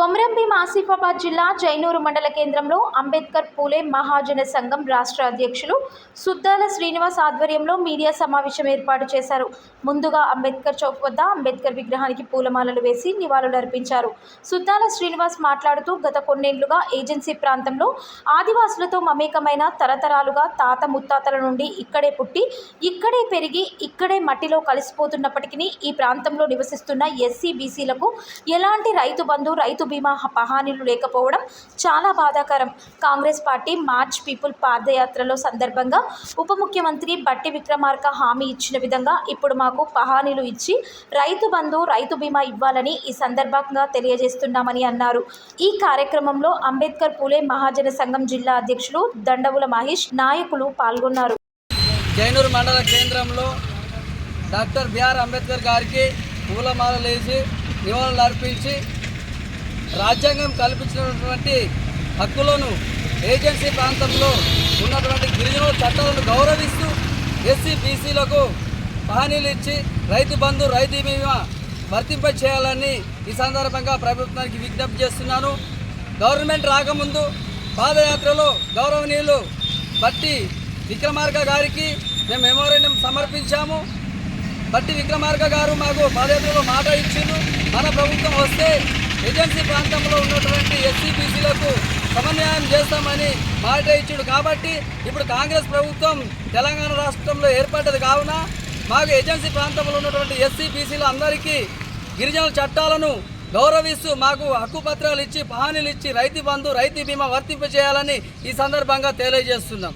కొమరంభీం ఆసిఫాబాద్ జిల్లా జైనూరు మండల కేంద్రంలో అంబేద్కర్ పూలే మహాజన సంఘం రాష్ట్ర అధ్యక్షులు సుద్దాల శ్రీనివాస్ ఆధ్వర్యంలో మీడియా సమావేశం ఏర్పాటు చేశారు. ముందుగా అంబేద్కర్ చౌక్ వద్ద అంబేద్కర్ విగ్రహానికి పూలమాలలు వేసి నివాళులర్పించారు సుద్దాల శ్రీనివాస్ మాట్లాడుతూ గత కొన్నేళ్ళుగా ఏజెన్సీ ప్రాంతంలో ఆదివాసులతో మమేకమైన తరతరాలుగా తాత ముత్తాతల నుండి ఇక్కడే పుట్టి ఇక్కడే పెరిగి ఇక్కడే మట్టిలో కలిసిపోతున్నప్పటికీ ఈ ప్రాంతంలో నివసిస్తున్న ఎస్సీ బీసీలకు ఎలాంటి రైతు బంధు రైతు బీమా పహానీలు లేకపోవడం చాలా బాధాకరం. కాంగ్రెస్ పార్టీ మార్చ్ పీపుల్ పాదయాత్రలో సందర్భంగా ఉప ముఖ్యమంత్రి బట్టి విక్రమార్క హామీ ఇచ్చిన విధంగా ఇప్పుడు మాకు పహానీలు ఇచ్చి రైతు బంధు రైతు బీమా ఇవ్వాలని ఈ సందర్భంగా తెలియజేస్తున్నామని అన్నారు. ఈ కార్యక్రమంలో అంబేద్కర్ పూలే మహాజన సంఘం జిల్లా అధ్యక్షులు దండవుల మహేష్ నాయకులు పాల్గొన్నారు. జైనూరు మండల కేంద్రంలో డాక్టర్ బిఆర్ అంబేద్కర్ గారికి పూలమాలలు వేసి నివాళులు అర్పించి రాజ్యాంగం కల్పించినటువంటి హక్కులను ఏజెన్సీ ప్రాంతంలో ఉన్నటువంటి గిరిజనుల చట్టాలను గౌరవిస్తూ ఎస్సీ బీసీలకు హామీలు ఇచ్చి రైతు బంధు రైతు బీమా వర్తింప చేయాలని ఈ సందర్భంగా ప్రభుత్వానికి విజ్ఞప్తి చేస్తున్నాను. గవర్నమెంట్ రాకముందు పాదయాత్రలో గౌరవనీయులు బట్టి విక్రమార్క గారికి మేము మెమోరేండం సమర్పించాము. బట్టి విక్రమార్క గారు మాకు పాదయాత్రలో మాట ఇచ్చిండు మన ప్రభుత్వం వస్తే ఏజెన్సీ ప్రాంతంలో ఉన్నటువంటి ఎస్సీ బీసీలకు సమన్వయం చేస్తామని మాట ఇచ్చాడు. కాబట్టి ఇప్పుడు కాంగ్రెస్ ప్రభుత్వం తెలంగాణ రాష్ట్రంలో ఏర్పడ్డది కావున మాకు ఏజెన్సీ ప్రాంతంలో ఉన్నటువంటి ఎస్సీ బీసీలు అందరికీ గిరిజనుల చట్టాలను గౌరవిస్తూ మాకు హక్కుపత్రాలు ఇచ్చి పహానీలు ఇచ్చి రైతు బంధు రైతు బీమా వర్తింపజేయాలని ఈ సందర్భంగా తెలియజేస్తున్నాం.